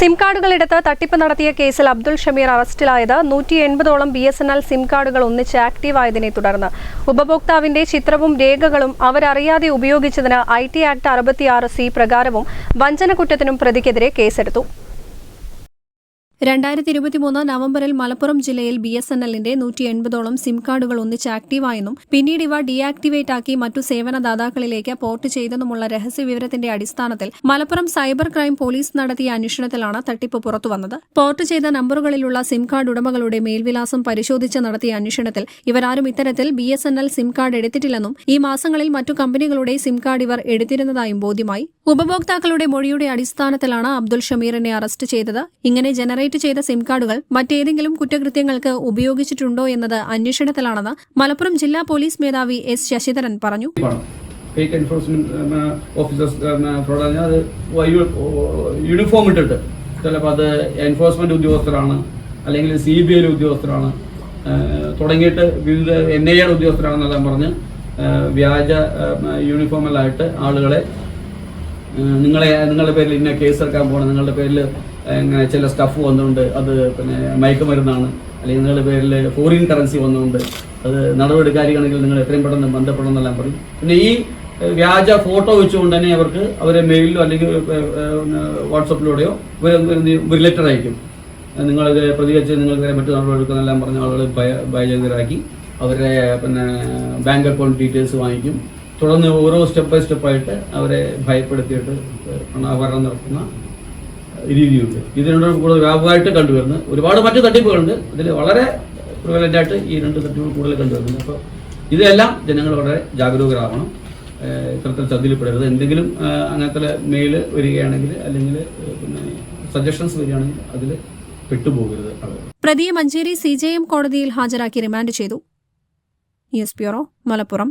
SIM കാർഡുകൾ എടുത്ത് തട്ടിപ്പ് നടത്തിയ കേസിൽ അബ്ദുൾ ഷമീർ അറസ്റ്റിലായത് നൂറ്റി എൺപതോളം B S N L sim കാർഡുകൾ ഒന്നിച്ച് ആക്റ്റീവായതിനെ തുടർന്ന്. ഉപഭോക്താവിന്റെ ചിത്രവും രേഖകളും അവരറിയാതെ ഉപയോഗിച്ചതിന് ഐ ടി ആക്ട് അറുപത്തിയാറ് സി പ്രകാരവും വഞ്ചന കുറ്റത്തിനും പ്രതിക്കെതിരെ കേസെടുത്തു. രണ്ടായിരത്തി ഇരുപത്തിമൂന്ന് നവംബറിൽ മലപ്പുറം ജില്ലയിൽ ബി എസ് എൻ എല്ലിന്റെ നൂറ്റി എൺപതോളം സിം കാർഡുകൾ ഒന്നിച്ച് ആക്റ്റീവായെന്നും പിന്നീട് ഇവ ഡീആക്ടിവേറ്റ് ആക്കി മറ്റു സേവനദാതാക്കളിലേക്ക് പോർട്ട് ചെയ്തെന്നുമുള്ള രഹസ്യവിവരത്തിന്റെ അടിസ്ഥാനത്തിൽ മലപ്പുറം സൈബർ ക്രൈം പോലീസ് നടത്തിയ അന്വേഷണത്തിലാണ് തട്ടിപ്പ് പുറത്തുവന്നത്. പോർട്ട് ചെയ്ത നമ്പറുകളിലുള്ള സിം കാർഡ് ഉടമകളുടെ മേൽവിലാസം പരിശോധിച്ച് നടത്തിയ അന്വേഷണത്തിൽ ഇവരാരും ഇത്തരത്തിൽ B S N L sim card എടുത്തിട്ടില്ലെന്നും ഈ മാസങ്ങളിൽ മറ്റു കമ്പനികളുടെ സിം കാർഡ് ഇവർ എടുത്തിരുന്നതായും ബോധ്യമായി. ഉപഭോക്താക്കളുടെ മൊഴിയുടെ അടിസ്ഥാനത്തിലാണ് അബ്ദുൾ ഷമീറിനെ അറസ്റ്റ് ചെയ്തത്. ഇങ്ങനെ ജനറേറ്റ് ചെയ്ത സിം കാർഡുകൾ മറ്റേതെങ്കിലും കുറ്റകൃത്യങ്ങൾക്ക് ഉപയോഗിച്ചിട്ടുണ്ടോ എന്നത് അന്വേഷണത്തിലാണെന്ന് മലപ്പുറം ജില്ലാ പോലീസ് മേധാവി എസ് ശശിധരൻ പറഞ്ഞു. ഫേക്ക് എൻഫോഴ്സ്മെന്റ് ഓഫീസേഴ്സ് അത് യൂണിഫോം ഇട്ടിട്ട്. ചിലപ്പോൾ അത് എൻഫോഴ്സ്മെന്റ് ഉദ്യോഗസ്ഥരാണ് അല്ലെങ്കിൽ സി ബി ഉദ്യോഗസ്ഥരാണ് തുടങ്ങിയിട്ട് വിവിധ എൻ ഐ ആർ ഉദ്യോഗസ്ഥരാണെന്നെല്ലാം പറഞ്ഞ് വ്യാജ യൂണിഫോമിലായിട്ട് ആളുകളെ നിങ്ങളെ നിങ്ങളുടെ പേരിൽ ഇന്ന കേസ് എടുക്കാൻ പോകണം നിങ്ങളുടെ പേരിൽ ഇങ്ങനെ ചില സ്റ്റഫ് വന്നുകൊണ്ട് അത് പിന്നെ മയക്കുമരുന്നാണ്. അല്ലെങ്കിൽ നിങ്ങളുടെ പേരിൽ ഫോറിൻ കറൻസി വന്നുകൊണ്ട് അത് നടപടിക്കാരിയാണെങ്കിൽ നിങ്ങൾ എത്രയും പെട്ടെന്ന് ബന്ധപ്പെടണം എന്നെല്ലാം പറയും. പിന്നെ ഈ വ്യാജ ഫോട്ടോ വെച്ചുകൊണ്ട് തന്നെ അവർക്ക് അവരെ മെയിലിലോ അല്ലെങ്കിൽ വാട്സപ്പിലൂടെയോ ഒരു ലെറ്റർ അയക്കും. നിങ്ങളിത് പ്രതികരിച്ച് നിങ്ങൾക്കെതിരെ മറ്റു നടപടി എടുക്കുന്നെല്ലാം പറഞ്ഞ ആളുകൾ ഭയ ഭയചകിതരാക്കി അവരുടെ പിന്നെ ബാങ്ക് അക്കൗണ്ട് ഡീറ്റെയിൽസ് വാങ്ങിക്കും. തുടർന്ന് ഓരോ സ്റ്റെപ്പ് ബൈ സ്റ്റെപ്പായിട്ട് അവരെ ഭയപ്പെടുത്തിയിട്ട് പണാഭരണം നടത്തുന്ന രീതിയുണ്ട്. ഇതിനോട് കൂടുതൽ വ്യാപകമായിട്ട് കണ്ടുവരുന്നു. ഒരുപാട് മറ്റു തട്ടിപ്പുകളുണ്ട്. ഇതിൽ വളരെ പ്രിവലന്റ് ആയിട്ട് ഈ രണ്ട് തട്ടിപ്പുകൾ കൂടുതൽ കണ്ടുവരുന്നുണ്ട് അപ്പോൾ ഇതെല്ലാം ജനങ്ങൾ വളരെ ജാഗരൂകരാവണം. ഏഹ് ഇത്തരത്തിൽ ചതിയിൽപ്പെടരുത്. എന്തെങ്കിലും അങ്ങനത്തെ മെയിൽ വരികയാണെങ്കിൽ അല്ലെങ്കിൽ പിന്നെ സജഷൻസ് വരികയാണെങ്കിൽ അതിൽ പെട്ടുപോകരുത് പ്രതിയെ മഞ്ചേരി സി കോടതിയിൽ ഹാജരാക്കി റിമാൻഡ് ചെയ്തു. News bureau Malappuram.